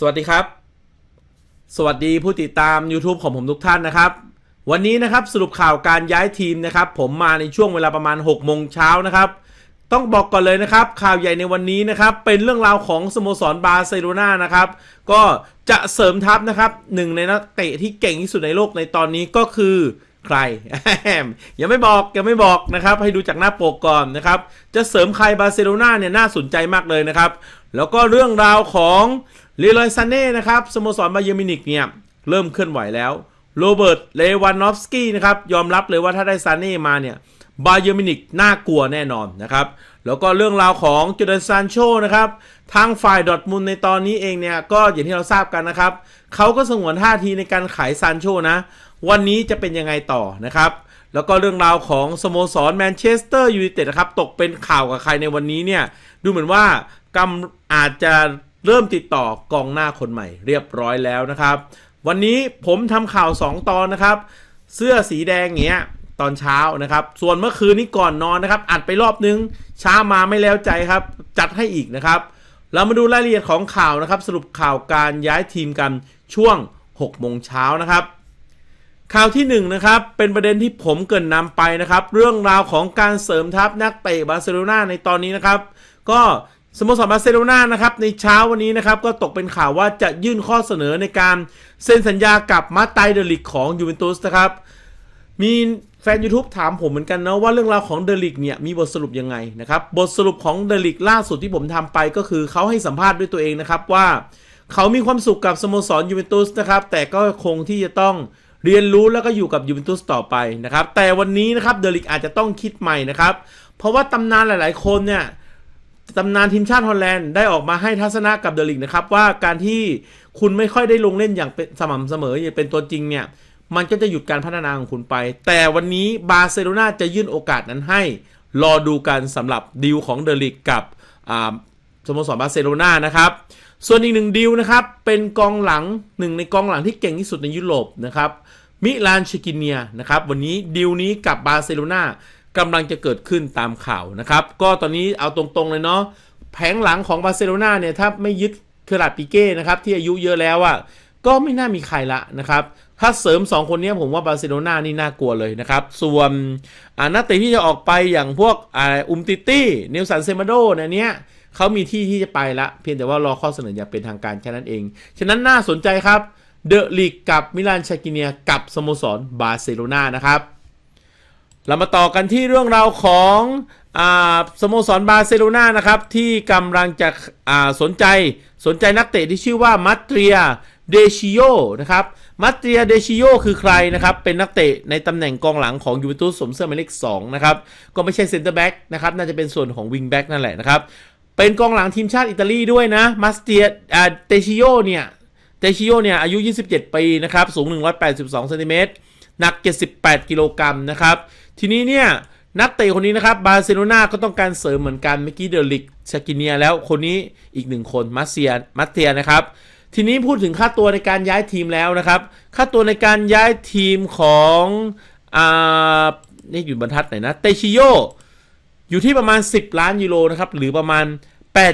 สวัสดีครับ สวัสดีผู้ติดตาม YouTube ของผมทุกท่านนะครับ วันนี้นะครับสรุปข่าวการย้ายทีมนะครับ ผมมาในช่วงเวลาประมาณ6โมงเช้านะครับ ต้องบอกก่อนเลยนะครับ ข่าวใหญ่ในวันนี้นะครับ เป็นเรื่องราวของสโมสรบาร์เซโลนานะครับ ก็จะเสริมทัพนะครับหนึ่งในนักเตะที่เก่งที่สุดในโลกในตอนนี้ก็คือใครยังไม่บอกยังไม่บอกนะครับ ให้ดูจากหน้าปกก่อนนะครับ จะเสริมใครบาร์เซโลนาเนี่ยน่าสนใจมากเลยนะครับ แล้วก็เรื่องราวของ เลรอยซานเน่นะครับสโมสรบาเยอร์มินิกเนี่ยเริ่มเคลื่อนไหวแล้วโรเบิร์ตเลวานอฟสกี้นะครับยอมรับเลยว่าถ้าได้ซานเน่มาเนี่ยบาเยอร์มินิกน่ากลัวแน่นอนนะครับ แล้วก็เรื่องราวของจูเดนซานโชนะครับ ทางฝ่ายดอทมุนในตอนนี้เองเนี่ย ก็อย่างที่เราทราบกันนะครับ เขาก็สงวนท่าทีในการขายซานโชนะ วันนี้จะเป็นยังไงต่อนะครับ แล้วก็เรื่องราวของสโมสรแมนเชสเตอร์ยูไนเต็ดนะครับ ตกเป็นข่าวกับใครในวันนี้เนี่ย ดูเหมือนว่ากำอาจจะ เริ่มติดต่อกองหน้าคนใหม่เรียบร้อยแล้วนะครับ วันนี้ผมทำข่าว 2 ตอนนะครับ เสื้อสีแดงเงี้ยตอนเช้านะครับ ส่วนเมื่อคืนนี้ก่อนนอนนะครับ อัดไปรอบนึงช้ามาไม่แล้วใจครับ จัดให้อีกนะครับ เรามาดูรายละเอียดของข่าวนะครับ สรุปข่าวการย้ายทีมกันช่วง6โมงเช้านะครับ ข่าวที่1นนะครับเป็นประเด็นที่ผมเกินนำไปนะครับ เรื่องราวของการเสริมทัพนักเตะบาร์เซโลนาในตอนนี้นะครับ ก็ สโมสรบาร์เซโลนานะครับในเช้าวันนี้นะครับก็ตกเป็นข่าวว่าจะยื่นข้อเสนอในการเซ็นสัญญากับมาตไตเดลิกของยูเวนตุสนะครับมีแฟน YouTube ถามผมเหมือนกันนะว่าเรื่องราวของเดลิกเนี่ยมีบทสรุปยังไงนะครับบทสรุปของเดลิกล่าสุดที่ผมทำไปก็คือเขาให้สัมภาษณ์ด้วยตัวเองนะครับว่า เขามีความสุขกับสโมสรยูเวนตุสนะครับแต่ก็คงที่จะต้องเรียนรู้แล้วก็อยู่กับยูเวนตุสต่อไปนะครับแต่วันนี้นะครับเดลิกอาจจะต้องคิดใหม่นะครับเพราะว่าตำนานหลาย ๆ คนเนี่ย ตำนานทีมชาติฮอลแลนด์ได้ออกมาให้ทัศนะกับเดลิกนะครับ ว่าการที่คุณไม่ค่อยได้ลงเล่นอย่างเป็นสม่ำเสมออย่างเป็นตัวจริงเนี่ย มันก็จะหยุดการพัฒนาของคุณไป แต่วันนี้บาร์เซโลนาจะยื่นโอกาสนั้นให้ รอดูกันสำหรับดีลของเดลิกกับสโมสรบาร์เซโลนานะครับส่วนอีกหนึ่งดีลนะครับ เป็นกองหลังหนึ่งในกองหลังที่เก่งที่สุดในยุโรปนะครับมิลานชิกิเนียนะครับวันนี้ดีลนี้กับบาร์เซโลนา กำลังจะเกิดขึ้นตามข่าวนะครับ ก็ตอนนี้เอาตรงๆเลยเนาะแผงหลังของบาร์เซโลนาเนี่ยถ้าไม่ยึดเคอราดปิเก้นะครับที่อายุเยอะแล้วอะ่ะก็ไม่น่ามีใครละนะครับ ถ้าเสริม 2 คนนี้ผมว่าบาร์เซโลนานี่น่ากลัวเลยนะครับ ส่วนนักเตะที่จะออกไปอย่างพวกอุมติตี้เนลสันเซมาโดเนี่ยเนี้ยเขามีที่ที่จะไปละ เพียงแต่ว่ารอข้อเสนออย่างเป็นทางการแค่นั้นเอง ฉะนั้นน่าสนใจครับ เดอะลีกกับมิลานชากิเนียกับสโมสรบาร์เซโลนานะครับ เรามาต่อกันที่เรื่องราวของสโมสรบาร์เซโลนานะครับ ที่กำลังจะสนใจสนใจนักเตะที่ชื่อว่ามัตเรียเดชิโอนะครับมัตเรียเดชิโอคือใครนะครับ เป็นนักเตะในตำแหน่งกองหลังของยูเวนตุสสมเสื้อหมายเลข2นะครับ ก็ไม่ใช่เซนเตอร์แบ็กนะครับ น่าจะเป็นส่วนของวิงแบ็กนั่นแหละนะครับ เป็นกองหลังทีมชาติอิตาลีด้วยนะมัสเตียเดชิโอเนี่ยเดชิโอเนี่ยอายุ 27 ปีนะครับ สูง 182เซนติเมตรหนัก 78 กิโลกรัมนะครับ ทีนี้เนี่ยนักเตะคนนี้นะครับบาร์เซโลนาก็ต้องการเสริมเหมือนกันเมื่อกี้เดลิกชากิเนียแล้วคนนี้อีกหนึ่งคนมัสเซียมัสเตียนะครับ ทีนี้พูดถึงค่าตัวในการย้ายทีมแล้วนะครับ ค่าตัวในการย้ายทีมของอ่านี่อยู่บรรทัดไหนนะเตชิโยอยู่ที่ประมาณ 10 ล้านยูโรนะครับหรือประมาณ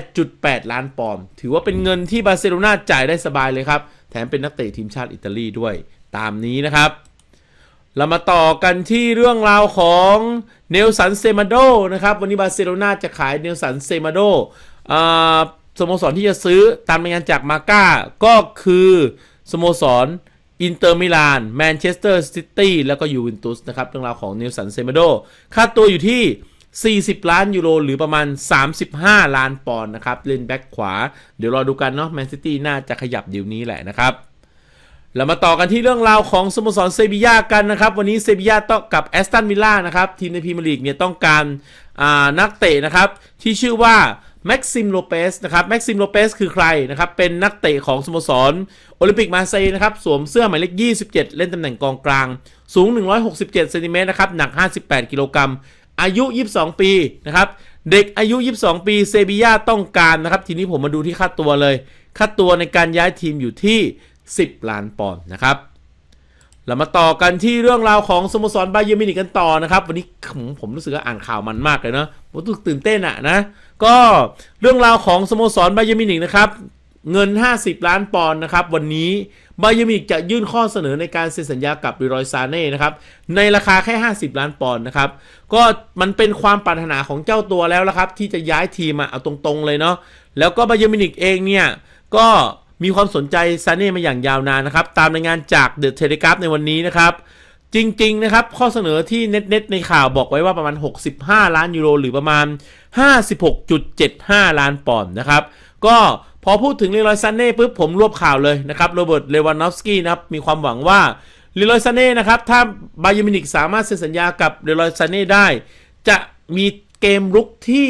8.8 ล้านปอนด์ถือว่าเป็นเงินที่บาร์เซโลนาจ่ายได้สบายเลยครับ แถมเป็นนักเตะทีมชาติอิตาลีด้วยตามนี้นะครับ เรามาต่อกันที่เรื่องราวของเนลสันเซมาโดนะครับ วันนี้บาร์เซโลนาจะขายเนลสันเซมาโดสโมสรที่จะซื้อตามรายงานจากมาก้าก็คือสโมสรอินเตอร์มิลานแมนเชสเตอร์ซิตี้แล้วก็ยูเวนตุสนะครับเรื่องราวของเนลสันเซมาโดค่าตัวอยู่ที่ 40 ล้านยูโรหรือประมาณ 35 ล้านปอนด์นะครับ เล่นแบ็คขวา เดี๋ยวรอดูกันเนาะแมนซิตี้น่าจะขยับเดี๋ยวนี้แหละนะครับ เรามาต่อกันที่เรื่องราวของสโมสรเซบียากันนะครับ วันนี้เซบียาต้องกับแอสตันวิลล่านะครับ ทีมในพรีเมียร์ลีกเนี่ยต้องการนักเตะนะครับ ที่ชื่อว่าแม็กซิมโลเปสนะครับแม็กซิมโลเปสคือใครนะครับ เป็นนักเตะของสโมสรโอลิมปิกมาเซย์นะครับ สวมเสื้อหมายเลข 27 เล่นตำแหน่งกองกลาง สูง 167เซนติเมตรนะครับ หนัก 58 กิโลกรัมอายุ 22 ปีนะครับ เด็กอายุ 22 ปีเซบียาต้องการนะครับ ทีนี้ผมมาดูที่ค่าตัวเลย ค่าตัวในการย้ายทีมอยู่ที่ 10 ล้านปอนด์นะครับเรามาต่อกันที่เรื่องราวของสโมสรบาเยอร์มินิกกันต่อนะครับ วันนี้ผมรู้สึกว่าอ่านข่าวมันมากเลยเนาะผมตื่นเต้นอะนะ ก็เรื่องราวของสโมสรบาเยอร์มินิกนะครับ เงิน 50 ล้านปอนด์นะครับ วันนี้บาเยร์มิวนิกจะยื่นข้อเสนอในการเซ็นสัญญากับดิรอยซาเน่นะครับ ในราคาแค่ 50 ล้านปอนด์นะครับ ก็มันเป็นความปรารถนาของเจ้าตัวแล้วละครับ ที่จะย้ายทีมมาเอาตรงๆเลยเนาะแล้วก็บาเยร์มิวนิกเองเนี่ยก็ มีความสนใจซาเน่มาอย่างยาวนานนะครับ ตามรายงานจากเดอะเทเลกราฟในวันนี้นะครับ จริง ๆ นะครับ ข้อเสนอที่เน็ตๆในข่าวบอกไว้ว่าประมาณ 65 ล้านยูโร หรือประมาณ 56.75 ล้านปอนด์นะครับ ก็พอพูดถึงเลรอยซันเน่ปุ๊บผมรวบข่าวเลยนะครับโรเบิร์ตเลวานอฟสกี้นะครับ มีความหวังว่าเลรอยซันเน่นะครับ ถ้าบาเยมินิกสามารถเซ็นสัญญากับเลรอยซันเน่ได้ จะมีเกมรุกที่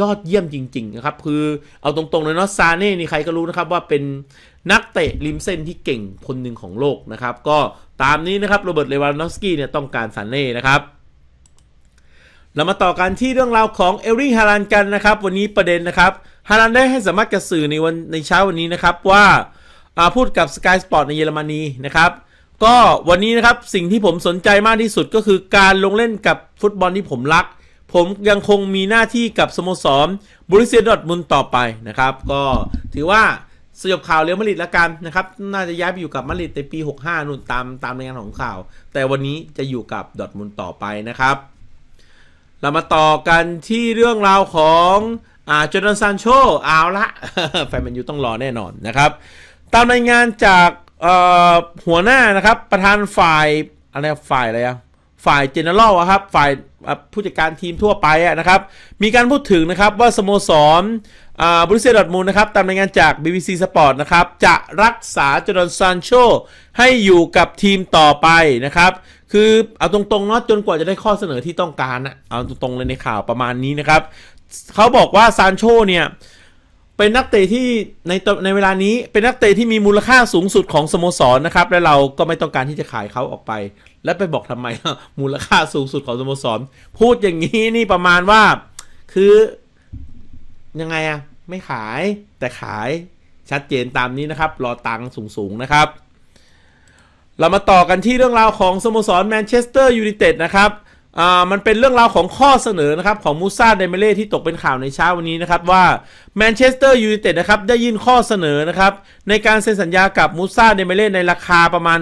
ยอดเยี่ยมจริงๆนะครับ คือเอาตรงๆเลยเนาะซาเน่นี่ใครก็รู้นะครับว่าเป็นนักเตะริมเส้นที่เก่งคนหนึ่งของโลกนะครับ ก็ตามนี้นะครับโรเบิร์ตเลวานอฟสกี้เนี่ยต้องการซาเน่นะครับเรามาต่อกันที่เรื่องราวของเอลริงฮารันกันนะครับ วันนี้ประเด็นนะครับฮารันได้ให้สัมภาษณ์กับสื่อในวันในเช้าวันนี้นะครับว่าาพูดกับ Sky Sport ในเยอรมนีนะครับ ก็วันนี้นะครับสิ่งที่ผมสนใจมากที่สุดก็คือการลงเล่นกับฟุตบอลที่ผมรัก ผมยังคงมีหน้าที่กับสโมสรบริเซียดอทมุนต่อไปนะครับ ก็ถือว่าสยบข่าวเรียวมาริดแล้วกันนะครับ น่าจะย้ายไปอยู่กับมาริดในปี 65นู่นตามตามรายงานของข่าว แต่วันนี้จะอยู่กับดอทมุนต่อไปนะครับ เรามาต่อกันที่เรื่องราวของอ่าจอร์แดนซานโชเอาละแฟนแมนยูต้องรอแน่นอนนะครับ ตามรายงานจากหัวหน้านะครับ ประธานฝ่ายอะไรฝ่ายอะไรอะ ฝ่ายเจเนอเรลครับฝ่ายผู้จัดการทีมทั่วไปนะครับ มีการพูดถึงนะครับว่าสโมสรบริเซดอร์ทมูลนะครับตามรายงานจาก BBC Sport นะครับ จะรักษาจอร์ดนซานโชให้อยู่กับทีมต่อไปนะครับ คือเอาตรงๆเนาะจนกว่าจะได้ข้อเสนอที่ต้องการนะเอาตรงๆเลยในข่าวประมาณนี้นะครับ เขาบอกว่าซานโชเนี่ย เป็นนักเตะที่ในในเวลานี้เป็นนักเตะที่มีมูลค่าสูงสุดของสโมสรนะครับ และเราก็ไม่ต้องการที่จะขายเขาออกไป และไปบอกทำไม มูลค่าสูงสุดของสโมสร พูดอย่างนี้นี่ประมาณว่า คือยังไงอะไม่ขายแต่ขายชัดเจนตามนี้นะครับ รอตังค์สูงๆนะครับ เรามาต่อกันที่เรื่องราวของสโมสรแมนเชสเตอร์ยูไนเต็ดนะครับ อ่ามันเป็นเรื่องราวของข้อเสนอนะครับของมูซาเดเมเล่ที่ตกเป็นข่าวในเช้าวันนี้นะครับว่าแมนเชสเตอร์ยูไนเต็ดนะครับได้ยื่นข้อเสนอนะครับในการเซ็นสัญญากับมูซาเดเมเล่ในราคาประมาณ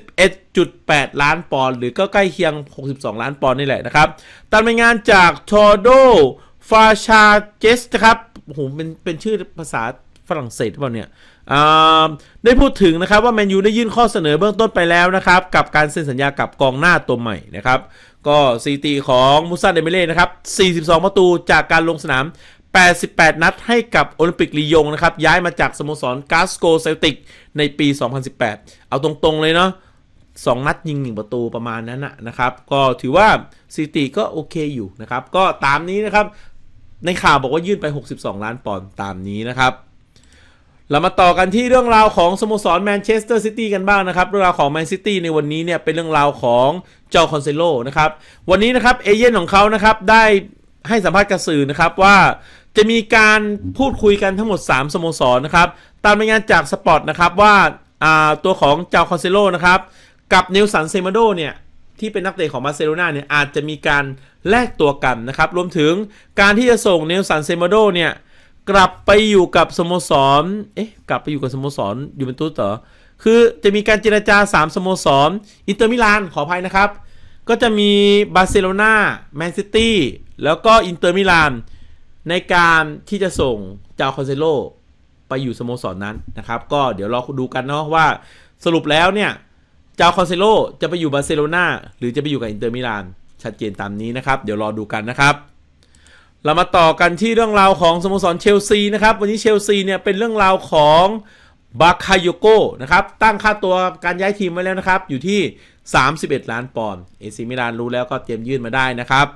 61.8 ล้านปอนด์หรือก็ใกล้เคียง 62 ล้านปอนด์นี่แหละนะครับตามรายงานจากทอร์โดฟาชาเจสนะครับโอ้โหเป็นเป็นชื่อภาษาฝรั่งเศสหรือเปล่าเนี่ยได้พูดถึงนะครับว่าแมนยูได้ยื่นข้อเสนอเบื้องต้นไปแล้วนะครับ กับการเซ็นสัญญากับกองหน้าตัวใหม่นะครับ ก็สถิติของมูซาเดเมเล่นะครับ 42 ประตูจากการลงสนาม 88 นัดให้กับโอลิมปิกลียงนะครับ ย้ายมาจากสโมสรกาสโกเซลติกในปี 2018 เอาตรงๆเลยเนาะสองนัดยิงหนึ่งประตูประมาณนั้นนะนะครับ ก็ถือว่าสถิติก็โอเคอยู่นะครับ ก็ตามนี้นะครับ ในข่าวบอกว่ายื่นไป 62 ล้านปอนด์ตามนี้นะครับ เรามาต่อกันที่เรื่องราวของสโมสรแมนเชสเตอร์ซิตี้กันบ้างนะครับ เรื่องราวของแมนซิตี้ในวันนี้เนี่ยเป็นเรื่องราวของเจ้าคอนเซโลนะครับ วันนี้นะครับเอเย่นของเขานะครับได้ให้สัมภาษณ์กับสื่อนะครับว่าจะมีการพูดคุยกันทั้งหมด 3 สโมสรนะครับ ตามรายงานจากสปอร์ตนะครับว่าาตัวของเจ้าคอนเซโลนะครับกับเนลสันเซมาโดเนี่ยที่เป็นนักเตะของบาร์เซโลนาเนี่ยอาจจะมีการแลกตัวกันนะครับ รวมถึงการที่จะส่งเนลสันเซมาโดเนี่ย กลับไปอยู่กับสโมสร เอ๊ะ กลับไปอยู่กับสโมสรยูเวนตุสเหรอ คือจะมีการเจรจา 3 สโมสร อินเตอร์มิลาน ขออภัยนะครับ ก็จะมีบาร์เซโลนาแมนซิตี้ แล้วก็อินเตอร์มิลาน ในการที่จะส่งจาคอนเซโลไปอยู่สโมสรนนั้นนะครับ ก็เดี๋ยวรอดูกันเนาะว่าสรุปแล้วเนี่ยจาคอนเซโลจะไปอยู่บาร์เซโลนาหรือจะไปอยู่กับอินเตอร์มิลาน ชัดเจนตามนี้นะครับ เดี๋ยวรอดูกันนะครับ เรามาต่อกันที่เรื่องราวของสโมสรเชลซีนะครับ วันนี้เชลซีเนี่ยเป็นเรื่องราวของบาคาโยโกนะครับ ตั้งค่าตัวการย้ายทีมไว้แล้วนะครับ อยู่ที่ 31 ล้านปอนด์เอซิมิลานรู้แล้วก็เตรียมยื่นมาได้นะครับ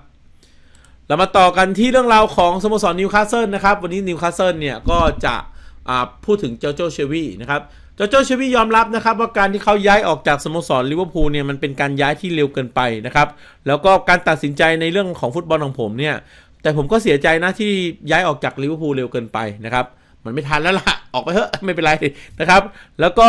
เรามาต่อกันที่เรื่องราวของสโมสรนิวคาสเซิลนะครับ วันนี้นิวคาสเซิลเนี่ยก็จะพูดถึงเจ้าโจเชวีนะครับเจ้าโจเชวี่ยอมรับนะครับว่าการที่เขาย้ายออกจากสโมสรลิเวอร์พูลเนี่ยมันเป็นการย้ายที่เร็วเกินไปนะครับ แล้วก็การตัดสินใจในเรื่องของฟุตบอลของผมเนี่ย แต่ผมก็เสียใจนะที่ย้ายออกจากลิเวอร์พูลเร็วเกินไปนะครับ มันไม่ทันแล้วล่ะ ออกไปเถอะไม่เป็นไรนะครับ แล้วก็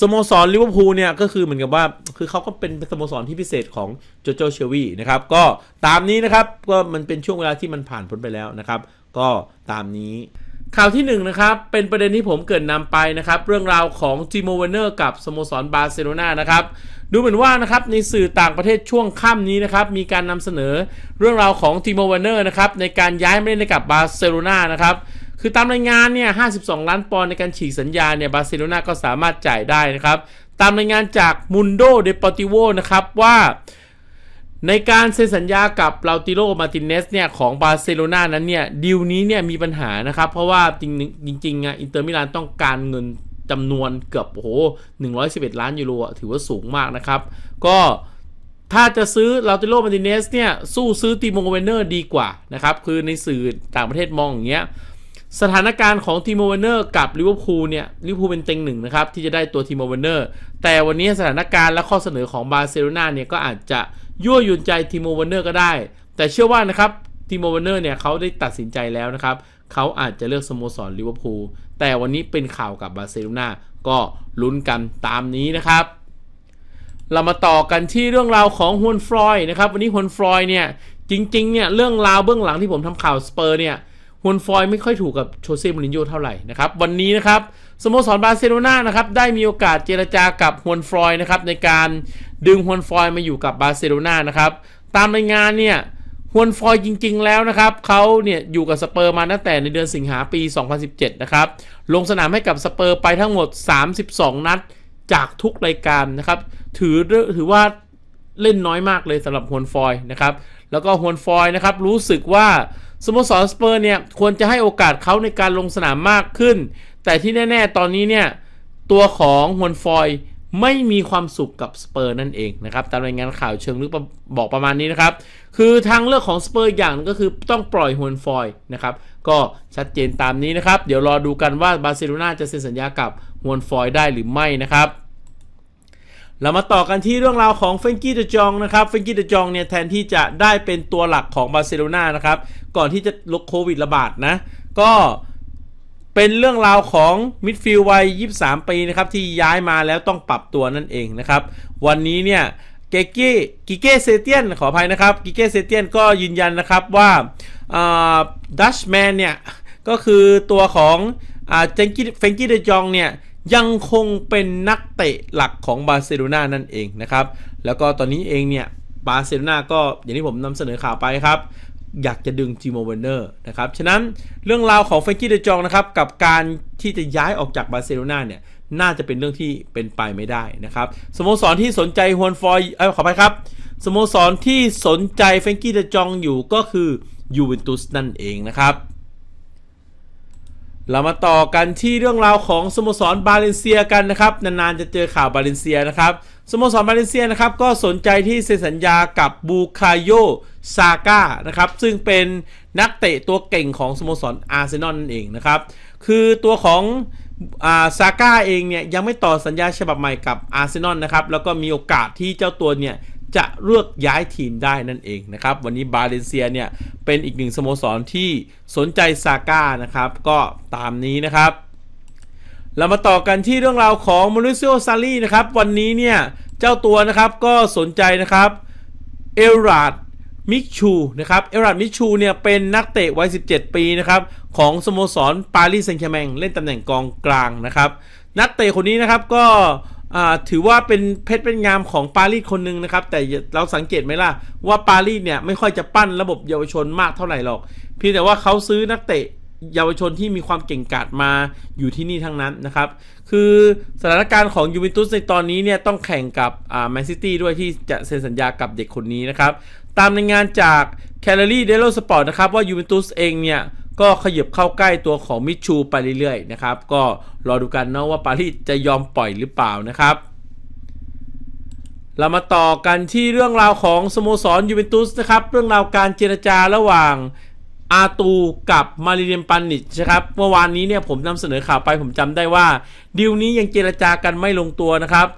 สโมสรลิเวอร์พูลเนี่ยก็คือเหมือนกับว่าคือเขาก็เป็นสโมสรที่พิเศษของโจโจเชวี่นะครับ ก็ตามนี้นะครับก็มันเป็นช่วงเวลาที่มันผ่านพ้นไปแล้วนะครับ ก็ตามนี้ ข่าวที่1นงนะครับ เป็นประเด็นที่ผมเกิดนำไปนะครับ เรื่องราวของจิโมเวเนอร์กับสโมสรบาร์เซโลนานะครับ ดูเหมือนว่านะครับในสื่อต่างประเทศช่วงค่ำนี้นะครับ มีการนำเสนอเรื่องราวของจิโมเวเนอร์นะครับ ในการย้ายมาเล่นให้กับบาร์เซโลนานะครับ คือตามรายงานเนี่ย 52 ล้านปอนด์ในการฉีกสัญญาเนี่ย บาร์เซโลนาก็สามารถจ่ายได้นะครับ ตามรายงานจากมุนโดเดปอติโวนะครับว่า ในการเซ็นสัญญากับลาติโรมาตินเนสเนี่ยของบาร์เซโลนานั้นเนี่ยดีลนี้เนี่ยมีปัญหานะครับ เพราะว่าจริงจริงๆอะอินเตอร์มิลานต้องการเงินจำนวนเกือบโอ้โห111 ล้านยูโรถือว่าสูงมากนะครับ ก็ถ้าจะซื้อลาติโรมาติเนสเนี่ยสู้ซื้อตีโมเวนเนอร์ดีกว่านะครับ คือในสื่อต่างประเทศมองอย่างเงี้ย สถานการณ์ของทีโมเวนเนอร์กับลิเวอร์พูลเนี่ยลิเวอร์พูลเป็นเต็งหนึ่งนะครับ ที่จะได้ตัวทีโมเวนเนอร์แต่วันนี้สถานการณ์และข้อเสนอของบาร์เซโลนาเนี่ยก็อาจจะยั่วยวนใจทีโมเวนเนอร์ก็ได้ แต่เชื่อว่านะครับทีโมเวนเนอร์เนี่ยเขาได้ตัดสินใจแล้วนะครับเขาอาจจะเลือกสโมสรลิเวอร์พูลแต่วันนี้เป็นข่าวกับบาร์เซโลนาก็ลุ้นกันตามนี้นะครับ เรามาต่อกันที่เรื่องราวของฮวนฟรอยนะครับวันนี้ฮวนฟรอยเนี่ยจริงๆเนี่ยเรื่องราวเบื้องหลังที่ผมทำข่าวสเปอร์เนี่ย ฮวนฟอยไม่ค่อยถูกกับโชเซ่มูรินโญ่เท่าไหร่นะครับ วันนี้นะครับสโมสรบาร์เซโลนานะครับได้มีโอกาสเจรจากับฮวนฟอยนะครับในการดึงฮวนฟอยมาอยู่กับบาร์เซโลนานะครับตามรายงานเนี่ยฮวนฟอยจริง ๆ แล้วนะครับเขาเนี่ยอยู่กับสเปอร์มาตั้งแต่ในเดือนสิงหาปี 2017 นะครับลงสนามให้กับสเปอร์ไปทั้งหมด 32 นัดจากทุกรายการนะครับถือถือว่าเล่นน้อยมากเลยสำหรับฮวนฟอยนะครับแล้วก็ฮวนฟอยนะครับรู้สึกว่า สโมสรสเปอร์เนี่ยควรจะให้โอกาสเขาในการลงสนามมากขึ้น แต่ที่แน่ ๆ ตอนนี้เนี่ยตัวของฮวนฟอยไม่มีความสุขกับสเปอร์นั่นเองนะครับตามรายงานข่าวเชิงลึกบอกประมาณนี้นะครับ คือทางเลือกของสเปอร์อย่างก็คือต้องปล่อยฮวนฟอยนะครับ ก็ชัดเจนตามนี้นะครับ เดี๋ยวรอดูกันว่าบาร์เซโลนาจะเซ็นสัญญากับฮวนฟอยได้หรือไม่นะครับ เรามาต่อกันที่เรื่องราวของเฟนกี้เดจองนะครับเฟนกี้เดจองเนี่ยแทนที่จะได้เป็นตัวหลักของบาร์เซโลนานะครับ ก่อนที่จะลกโควิดระบาดนะ ก็เป็นเรื่องราวของมิดฟิลด์วัย 23 ปีนะครับ ที่ย้ายมาแล้วต้องปรับตัวนั่นเองนะครับ วันนี้เนี่ยเกเก้กิเก้เซเตียนขออภัยนะครับกิเก้เซเตียนก็ยืนยันนะครับว่าดัชแมนเนี่ย ก็คือตัวของเจงกี้เฟนกี้เดจองเนี่ย ยังคงเป็นนักเตะหลักของบาร์เซโลนานั่นเองนะครับ แล้วก็ตอนนี้เองเนี่ยบาร์เซโลนาก็อย่างที่ผมนำเสนอข่าวไปครับ อยากจะดึงจิโมเวนเนอร์นะครับ ฉะนั้นเรื่องราวของเฟนกี้เดจองนะครับ กับการที่จะย้ายออกจากบาร์เซโลนาเนี่ยน่าจะเป็นเรื่องที่เป็นไปไม่ได้นะครับ สโมสรที่สนใจฮวนฟอยเอ้ขอไปครับ สโมสรที่สนใจเฟนกี้เดจองอยู่ก็คือยูเวนตุสนั่นเองนะครับ เรามาต่อกันที่เรื่องราวของสโมสรบาเลนเซียกันนะครับ นานๆจะเจอข่าวบาเลนเซียนะครับสโมสรบาเลนเซียนะครับก็สนใจที่เซ็นสัญญากับบูคาโยซาก้านะครับซึ่งเป็นนักเตะตัวเก่งของสโมสรอาร์เซนอลนั่นเองนะครับ คือตัวของอาซาก้าเองเนี่ยยังไม่ต่อสัญญาฉบับใหม่กับอาร์เซนอลนะครับแล้วก็มีโอกาสที่เจ้าตัวเนี่ย จะเลือกย้ายทีมได้นั่นเองนะครับ วันนี้บาเลนเซียเนี่ย เป็นอีกหนึ่งสโมสรที่สนใจซาก้านะครับ ก็ตามนี้นะครับ เรามาต่อกันที่เรื่องราวของมาริซิโอซารีนะครับ วันนี้เนี่ย เจ้าตัวนะครับก็สนใจนะครับเอราดมิชูนะครับเอราดมิชูเนี่ยเป็นนักเตะวัย 17 ปีนะครับของสโมสรปารีสแซงต์แชร์แมงเล่นตำแหน่งกองกลางนะครับ นักเตะคนนี้นะครับก็ถือว่าเป็นเพชรเป็นงามของปารีสคนหนึ่งนะครับ แต่เราสังเกตไหมล่ะ ว่าปารีสเนี่ยไม่ค่อยจะปั้นระบบเยาวชนมากเท่าไหร่หรอก เพียงแต่ว่าเขาซื้อนักเตะเยาวชนที่มีความเก่งกาจมาอยู่ที่นี่ทั้งนั้นนะครับ คือสถานการณ์ของยูเวนตุสในตอนนี้เนี่ยต้องแข่งกับแมนซิตี้ด้วยที่จะเซ็นสัญญากับเด็กคนนี้นะครับ ตามรายงานจากแคลอรี่เดลโลสปอร์ตนะครับว่ายูเวนตุสเองเนี่ย ก็ขยับเข้าใกล้ตัวของมิชูไปเรื่อยๆนะครับ ก็รอดูกันนะว่าปารีสจะยอมปล่อยหรือเปล่านะครับ เรามาต่อกันที่เรื่องราวของสโมสรยูเวนตุสนะครับ เรื่องราวการเจรจาระหว่างอาตูกับมาริเลียนปันนิชนะครับ เมื่อวานนี้เนี่ยผมนำเสนอข่าวไปผมจำได้ว่า ดีลนี้ยังเจรจากันไม่ลงตัวนะครับ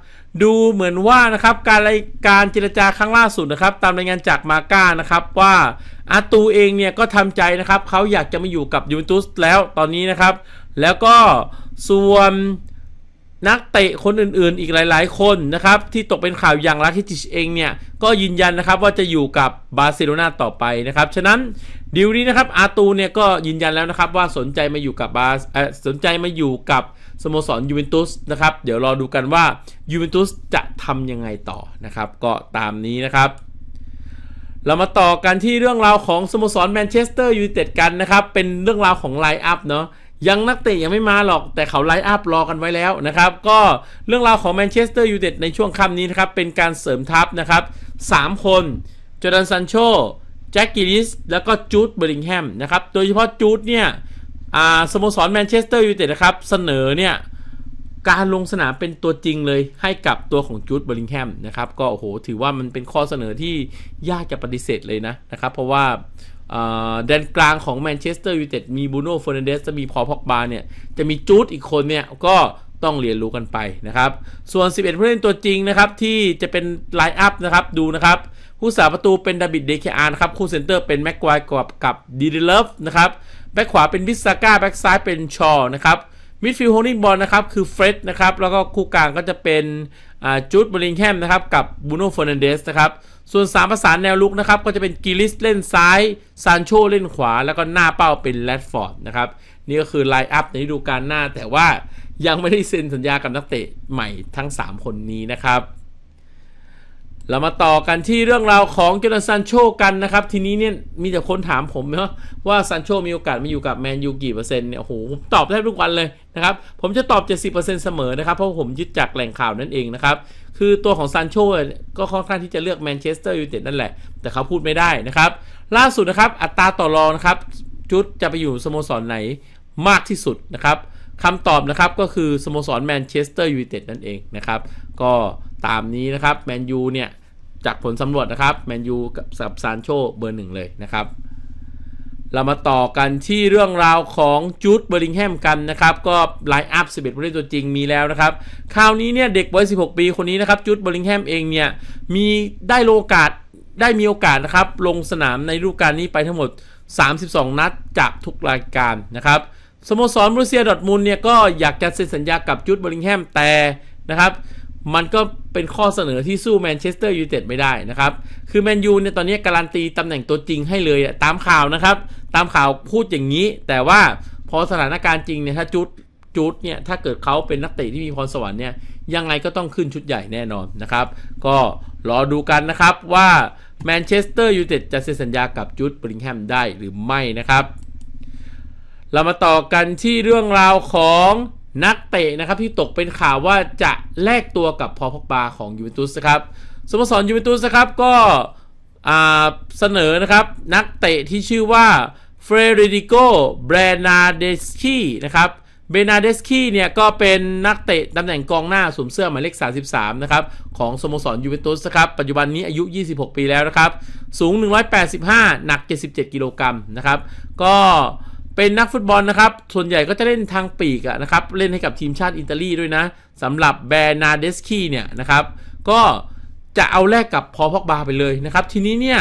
ดูเหมือนว่านะครับการรายการเจรจาครั้งล่าสุดนะครับ ตามรายงานจากมาก้านะครับว่าอาตูเองเนี่ยก็ทำใจนะครับเขาอยากจะมาอยู่กับยูเวนตุสแล้วตอนนี้นะครับ แล้วก็ส่วนนักเตะคนอื่นๆ อีกหลาย ๆ คนนะครับที่ตกเป็นข่าวอย่างลักคิติชเองเนี่ยก็ยืนยันนะครับว่าจะอยู่กับบาร์เซโลนาต่อไปนะครับฉะนั้นดีลนี้นะครับอาตูเนี่ยก็ยืนยันแล้วนะครับว่าสนใจมาอยู่กับบาร์สนใจมาอยู่กับ สโมสรยูเวนตุสนะครับ เดี๋ยวรอดูกันว่ายูเวนตุสจะทำยังไงต่อนะครับ ก็ตามนี้นะครับ เรามาต่อกันที่เรื่องราวของสโมสรแมนเชสเตอร์ยูไนเต็ดกันนะครับ เป็นเรื่องราวของไลน์อัพเนาะยังนักเตะยังไม่มาหรอกแต่เขาไลน์อัพรอกันไว้แล้วนะครับ ก็เรื่องราวของแมนเชสเตอร์ยูไนเต็ดในช่วงค่ำนี้นะครับ เป็นการเสริมทัพนะครับ 3 คนจอร์แดนซันโชแจ็คกิลิสแล้วก็จูดเบอริงแฮมนะครับ โดยเฉพาะจูดเนี่ย สโมสรแมนเชสเตอร์ยูไนเต็ดนะครับ เสนอเนี่ยการลงสนามเป็นตัวจริงเลยให้กับตัวของจูดเบอริงแฮมนะครับก็โอ้โหถือว่ามันเป็นข้อเสนอที่ยากจะปฏิเสธเลยนะนะครับ เพราะว่าแดนกลางของแมนเชสเตอร์ยูไนเต็ดมีบูโน่เฟอร์นันเดสจะมีพอพอกบาเนี่ยจะมีจูดอีกคนเนี่ยก็ต้องเรียนรู้กันไปนะครับ ส่วน 11 ผู้เล่นตัวจริงนะครับ ที่จะเป็นไลน์อัพนะครับ ดูนะครับผู้สาประตูเป็นดาบิดเดคอาร์นะครับ คู่เซนเตอร์เป็นแม็กควายกับกับดีเดเลฟนะครับ แบ็คขวาเป็นวิสซาก้าแบ็คซ้ายเป็นชอนะครับมิดฟิลด์โฮลดิ้งบอลนะครับคือเฟร็ดนะครับแล้วก็คู่กลางก็จะเป็นจูดบริงแฮมนะครับกับบูโน่เฟอร์นันเดสนะครับส่วน 3 ประสานแนวลุกนะครับก็จะเป็นกิลิสเล่นซ้ายซานโชเล่นขวา แล้วก็หน้าเป้าเป็นแรดฟอร์ดนะครับนี่ก็คือไลน์อัพในฤดูกาลหน้า แต่ว่ายังไม่ได้เซ็นสัญญากับนักเตะใหม่ทั้ง 3 คนนี้นะครับ เรามาต่อกันที่เรื่องราวของเจอร์ซันโชกันนะครับ ทีนี้เนี่ยมีแต่คนถามผมเนาะว่าซันโชมีโอกาสมาอยู่กับแมนยูกี่เปอร์เซ็นต์เนี่ยโอ้โหผมตอบแทบทุกวันเลยนะครับ ผมจะตอบ 70%เสมอนะครับ เพราะผมยึดจากแหล่งข่าวนั่นเองนะครับ คือตัวของซันโชก็ค่อนข้างที่จะเลือกแมนเชสเตอร์ยูไนเต็ดนั่นแหละ แต่เขาพูดไม่ได้นะครับ ล่าสุดนะครับอัตราต่อรองนะครับจุดจะไปอยู่สโมสรไหนมากที่สุดนะครับคำตอบนะครับก็คือสโมสรแมนเชสเตอร์ยูไนเต็ดนั่นเองนะครับก็ ตามนี้นะครับแมนยูเนี่ยจากผลสำรวจนะครับแมนยูกับสับซานโชเบอร์หนึ่งเลยนะครับ เรามาต่อกันที่เรื่องราวของจูดเบอร์ลิงแฮมกันนะครับ ก็ไลน์อัพ 11ผู้เล่นตัวจริงมีแล้วนะครับ คราวนี้เนี่ยเด็กวัย 16 ปีคนนี้นะครับจูดเบอร์ลิงแฮมเองเนี่ยมีได้โอกาสได้มีโอกาสนะครับ ลงสนามในฤดูกาลนี้ไปทั้งหมด 32 นัดจากทุกรายการนะครับสโมสรบรูเซียดอทมูลเนี่ยก็อยากจะเซ็นสัญญากับจูดเบอร์ลิงแฮมแต่นะครับ มันก็เป็นข้อเสนอที่สู้แมนเชสเตอร์ยูไนเต็ดไม่ได้นะครับ คือแมนยูเนี่ยตอนนี้การันตีตำแหน่งตัวจริงให้เลยตามข่าวนะครับ ตามข่าวพูดอย่างนี้ แต่ว่าพอสถานการณ์จริงเนี่ยถ้าจูดจูดเนี่ยถ้าเกิดเขาเป็นนักเตะที่มีพรสวรรค์เนี่ยยังไงก็ต้องขึ้นชุดใหญ่แน่นอนนะครับ ก็รอดูกันนะครับว่าแมนเชสเตอร์ยูไนเต็ดจะเซ็นสัญญากับจูดบริงแฮมได้หรือไม่นะครับ เรามาต่อกันที่เรื่องราวของ นักเตะนะครับที่ตกเป็นข่าวว่าจะแลกตัวกับพอพกบาของยูเวนตุสนะครับสโมสรยูเวนตุสนะครับก็เสนอนะครับนักเตะที่ชื่อว่าเฟรเดริโกเบรนาเดสคีนะครับเบรนาเดสคีเนี่ยก็เป็นนักเตะตำแหน่งกองหน้าสวมเสื้อหมายเลข 33 นะครับ ของสโมสรยูเวนตุสครับ ปัจจุบันนี้อายุ 26 ปีแล้วนะครับ สูง 185 หนัก 77 กิโลกรัมนะครับ ก็ เป็นนักฟุตบอลนะครับ ส่วนใหญ่ก็จะเล่นทางปีกนะครับ เล่นให้กับทีมชาติอิตาลีด้วยนะสำหรับแบร์นาเดสคีเนี่ยนะครับ ก็จะเอาแลกกับพอพอกบาไปเลยนะครับ ทีนี้เนี่ย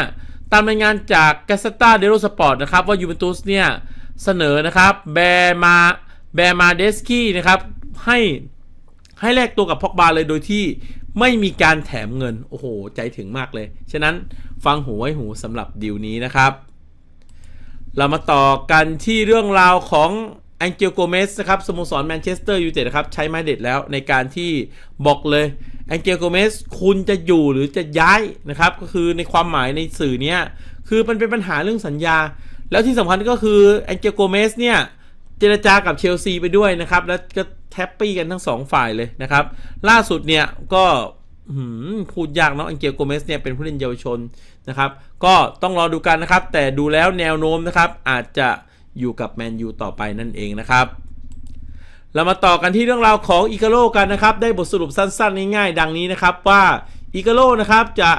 ตามรายงานจากแกสตาเดโรสปอร์ตนะครับ ว่ายูเวนตุสเนี่ย เสนอนะครับแบร์มาแบร์มาเดสคีนะครับ ให้ให้แลกตัวกับพอกบาเลยโดยที่ไม่มีการแถมเงิน โอ้โห ใจถึงมากเลย ฉะนั้นฟังหูไว้หูสำหรับดีลนี้นะครับ เรามาต่อกันที่เรื่องราวของแองเจลโกเมสนะครับสโมสรแมนเชสเตอร์ยูไนเต็ดครับใช้ไม้เด็ดแล้วในการที่บอกเลยแองเจลโกเมสคุณจะอยู่หรือจะย้ายนะครับ ก็คือในความหมายในสื่อเนี้ยคือมันเป็นปัญหาเรื่องสัญญา แล้วที่สำคัญก็คือแองเจลโกเมสเนี่ยเจรจากับเชลซีไปด้วยนะครับ แล้วก็แฮปปี้กันทั้งสองฝ่ายเลยนะครับ ล่าสุดเนี่ยก็ พูดยากเนาะอังเกลโกเมสเนี่ยเป็นผู้เล่นเยาวชนนะครับ ก็ต้องรอดูกันนะครับ แต่ดูแล้วแนวโน้มนะครับ อาจจะอยู่กับแมนยูต่อไปนั่นเองนะครับเรามาต่อกันที่เรื่องราวของอิกาโลกันนะครับ ได้บทสรุปสั้นๆ ง่ายๆ ดังนี้นะครับว่าอิกาโลนะครับจะ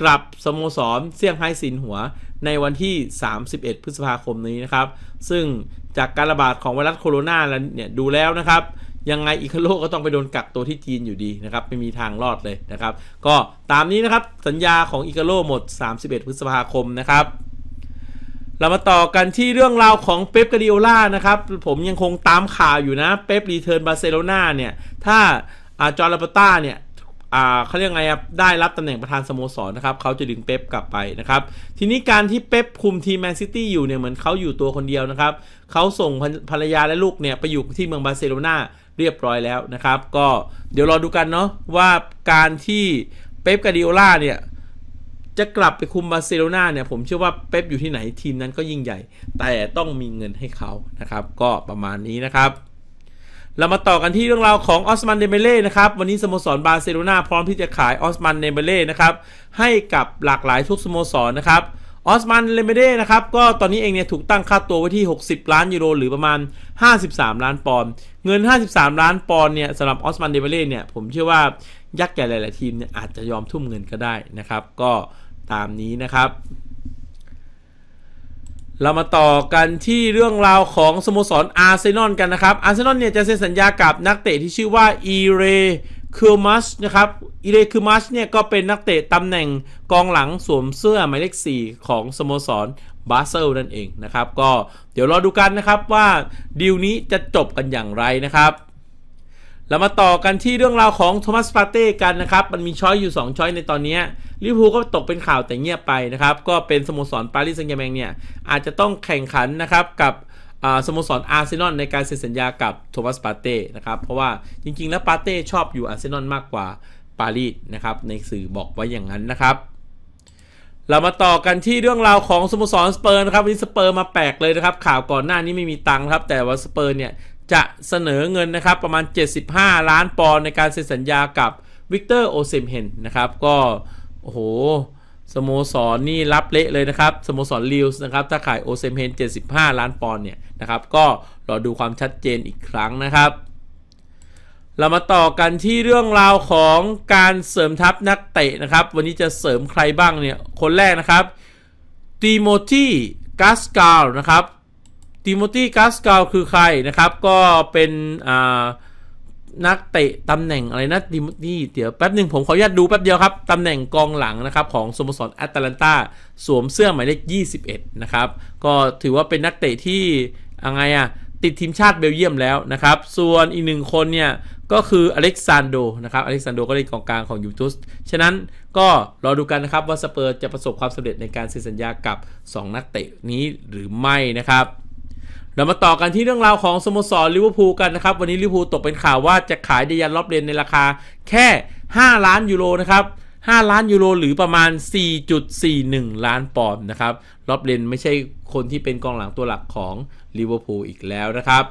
กลับสโมสรเซี่ยงไฮ้สินหัวในวันที่ 31 พฤษภาคมนี้นะครับ ซึ่งจากการระบาดของไวรัสโคโรนาแล้วเนี่ยดูแล้วนะครับ ยังไงอิคาโลก็ต้องไปโดนกักตัวที่จีนอยู่ดีนะครับไม่มีทางรอดเลยนะครับ ก็ตามนี้นะครับสัญญาของอิคาโลหมด 31 พฤษภาคมนะครับเรามาต่อกันที่เรื่องราวของเป๊ปกาดิโอล่านะครับ ผมยังคงตามข่าวอยู่นะ เป๊ปรีเทิร์นบาร์เซโลนาเนี่ย ถ้าอาจอร์ลาปต้าเนี่ยเขาเรียกไงครับได้รับตำแหน่งประธานสโมสรนะครับเขาจะดึงเป๊ปกลับไปนะครับ ทีนี้การที่เป๊ปคุมทีมแมนซิตี้อยู่เนี่ยเหมือนเขาอยู่ตัวคนเดียวนะครับเขาส่งภรภรรยาและลูกเนี่ยไปอยู่ที่เมืองบาร์เซโลนา เรียบร้อยแล้วนะครับ ก็เดี๋ยวรอดูกันเนาะว่าการที่เป๊ปกาดิโอล่าเนี่ยจะกลับไปคุมบาร์เซโลนาเนี่ยผมเชื่อว่าเป๊ปอยู่ที่ไหนทีมนั้นก็ยิ่งใหญ่ แต่ต้องมีเงินให้เขานะครับ ก็ประมาณนี้นะครับ เรามาต่อกันที่เรื่องราวของออสมันเดเบเล่นะครับ วันนี้สโมสรบาร์เซโลนาพร้อมที่จะขายออสมันเดเบเล่นะครับ ให้กับหลากหลายทุกสโมสรนะครับ ออสมันเดเบเล่นะครับก็ตอนนี้เองเนี่ยถูกตั้งค่าตัวไว้ที่ 60 ล้านยูโรหรือประมาณ 53 ล้านปอนด์เงิน 53 ล้านปอนด์เนี่ยสำหรับออสมันเดเบเล่เนี่ยผมเชื่อว่ายักษ์ใหญ่หลาย ๆ ทีมเนี่ยอาจจะยอมทุ่มเงินก็ได้นะครับ ก็ตามนี้นะครับ เรามาต่อกันที่เรื่องราวของสโมสรอาร์เซนอลกันนะครับอาร์เซนอลเนี่ยจะเซ็นสัญญากับนักเตะที่ชื่อว่าอีเร คิลมัสนะครับอีเรคิลมัสเนี่ยก็เป็นนักเตะตำแหน่งกองหลังสวมเสื้อหมายเลข 4 ของสโมสรบาเซลนั่นเองนะครับ ก็เดี๋ยวรอดูกันนะครับว่าดีลนี้จะจบกันอย่างไรนะครับเรามาต่อกันที่เรื่องราวของโทมัสปาเต้กันนะครับ มันมีช้อยอยู่ 2 ช้อยในตอนนี้ลิเวอร์พูลก็ตกเป็นข่าวแต่เงียบไปนะครับ ก็เป็นสโมสรปารีสแซงต์แชร์แมงเนี่ยอาจจะต้องแข่งขันนะครับกับ สโมสรอาร์เซนอลในการเซ็นสัญญากับโทมัสปาเต้นะครับ เพราะว่าจริงๆ แล้วปาเต้ชอบอยู่อาร์เซนอลมากกว่าปารีสนะครับ ในสื่อบอกไว้อย่างนั้นนะครับ เรามาต่อกันที่เรื่องราวของสโมสรสเปอร์นะครับวันนี้สเปอร์มาแปลกเลยนะครับ ข่าวก่อนหน้านี้ไม่มีตังค์ครับ แต่ว่าสเปอร์เนี่ยจะเสนอเงินนะครับประมาณ 75 ล้านปอนด์ในการเซ็นสัญญากับวิกเตอร์โอเซมเฮนนะครับก็โอ้โห สโมสรนี่รับเละเลยนะครับ สโมสรลิวส์นะครับ ถ้าขายโอเซมเฮน 75 ล้านปอนด์เนี่ยนะครับ ก็รอดูความชัดเจนอีกครั้งนะครับ เรามาต่อกันที่เรื่องราวของการเสริมทัพนักเตะนะครับ วันนี้จะเสริมใครบ้างเนี่ย คนแรกนะครับติโมธีกัสกาลนะครับติโมธีกัสกาลคือใครนะครับ ก็เป็นอ่า นักเตะตำแหน่งอะไรนะติโมธีเดี๋ยวแป๊บหนึ่งผมขออนุญาตดูแป๊บเดียวครับ ตำแหน่งกองหลังนะครับของสโมสรแอตแลนตาสวมเสื้อหมายเลข 21 นะครับ ก็ถือว่าเป็นนักเตะที่ยังไงอะติดทีมชาติเบลเยียมแล้วนะครับ ส่วนอีกหนึ่งคนเนี่ย ก็คืออเล็กซานโดนะครับ อเล็กซานโดก็เล่นกองกลางของยูเวนตุสฉะนั้นก็รอดูกันนะครับว่าสเปอร์จะประสบความสำเร็จในการเซ็นสัญญากับ 2 นักเตะนี้หรือไม่นะครับ เรามาต่อกันที่เรื่องราวของสโมสรลิเวอร์พูลกันนะครับ วันนี้ลิเวอร์พูลตกเป็นข่าวว่าจะขายเดยันล็อบเลนในราคาแค่ 5 ล้านยูโรนะครับ5 ล้านยูโรหรือประมาณ 4.41 ล้านปอนด์นะครับล็อบเลนไม่ใช่คนที่เป็นกองหลังตัวหลักของลิเวอร์พูลอีกแล้วนะครับ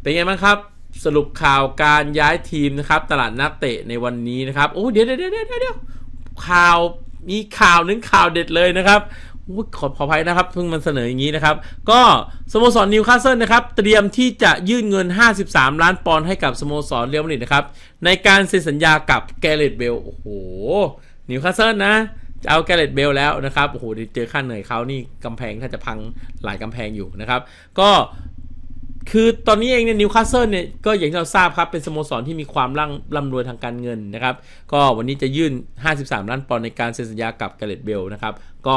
เป็นไงบ้างครับ สรุปข่าวการย้ายทีมนะครับ ตลาดนักเตะในวันนี้นะครับ โอ้เดี๋ยวเดี๋ยวเดี๋ยวเดี๋ยวข่าวมีข่าวหนึงข่าวเด็ดเลยนะครับ ขอขออภัยนะครับเพิ่งมันเสนออย่างนี้นะครับ ก็สโมสรนิวคาสเซิลนะครับ เตรียมที่จะยื่นเงิน 53 ล้านปอนด์ให้กับสโมสรเรอัลมาดริดนะครับ ในการเซ็นสัญญากับแกเรตเบลโอ้โหนิวคาสเซิลนะจะเอาแกเรตเบลแล้วนะครับโอ้โหเดี๋ยวเจอค่าเหนื่อยเขานี่กำแพงถ้าจะพังหลายกำแพงอยู่นะครับ ก็คือตอนนี้เองเนี่ยนิวคาสเซิลเนี่ยก็อย่างที่เราทราบครับ เป็นสโมสรที่มีความร่ำร่ำรวยทางการเงินนะครับ ก็วันนี้จะยื่น 53 ล้านปอนด์ในการเซ็นสัญญากับแกเรตเบลนะครับ ก็